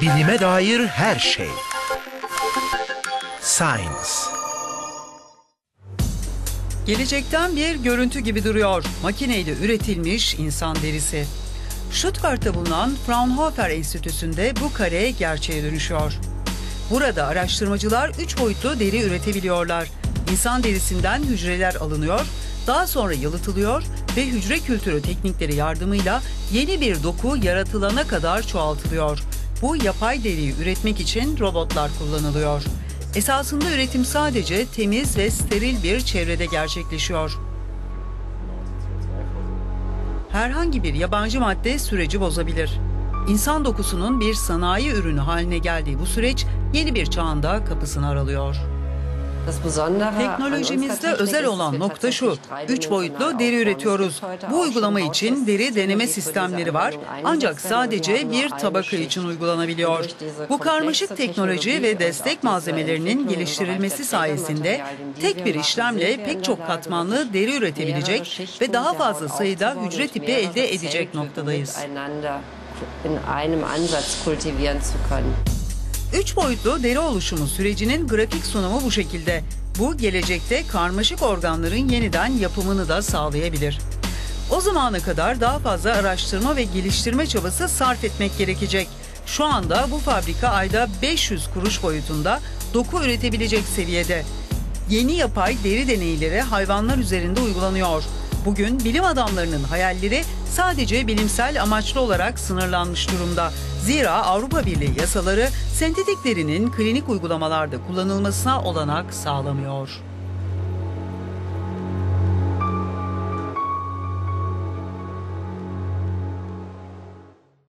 Bilime dair her şey. Science. Gelecekten bir görüntü gibi duruyor. Makineyle üretilmiş insan derisi. Stuttgart'ta bulunan Fraunhofer Enstitüsü'nde bu kare gerçeğe dönüşüyor. Burada araştırmacılar 3 boyutlu deri üretebiliyorlar. İnsan derisinden hücreler alınıyor, daha sonra yalıtılıyor ve hücre kültürü teknikleri yardımıyla yeni bir doku yaratılana kadar çoğaltılıyor. Bu yapay deriyi üretmek için robotlar kullanılıyor. Esasında üretim sadece temiz ve steril bir çevrede gerçekleşiyor. Herhangi bir yabancı madde süreci bozabilir. İnsan dokusunun bir sanayi ürünü haline geldiği bu süreç yeni bir çağında kapısını aralıyor. Teknolojimizde özel olan nokta şu, üç boyutlu deri üretiyoruz. Bu uygulama için deri deneme sistemleri var ancak sadece bir tabaka için uygulanabiliyor. Bu karmaşık teknoloji ve destek malzemelerinin geliştirilmesi sayesinde tek bir işlemle pek çok katmanlı deri üretebilecek ve daha fazla sayıda hücre tipi elde edecek noktadayız. in einem Ansatz kultivieren zu können. Üç boyutlu deri oluşumu sürecinin grafik sunumu bu şekilde. Bu gelecekte karmaşık organların yeniden yapımını da sağlayabilir. O zamana kadar daha fazla araştırma ve geliştirme çabası sarf etmek gerekecek. Şu anda bu fabrika ayda 500 kuruş boyutunda doku üretebilecek seviyede. Yeni yapay deri deneyleri hayvanlar üzerinde uygulanıyor. Bugün bilim adamlarının hayalleri sadece bilimsel amaçlı olarak sınırlanmış durumda. Zira Avrupa Birliği yasaları sentetik derinin klinik uygulamalarda kullanılmasına olanak sağlamıyor.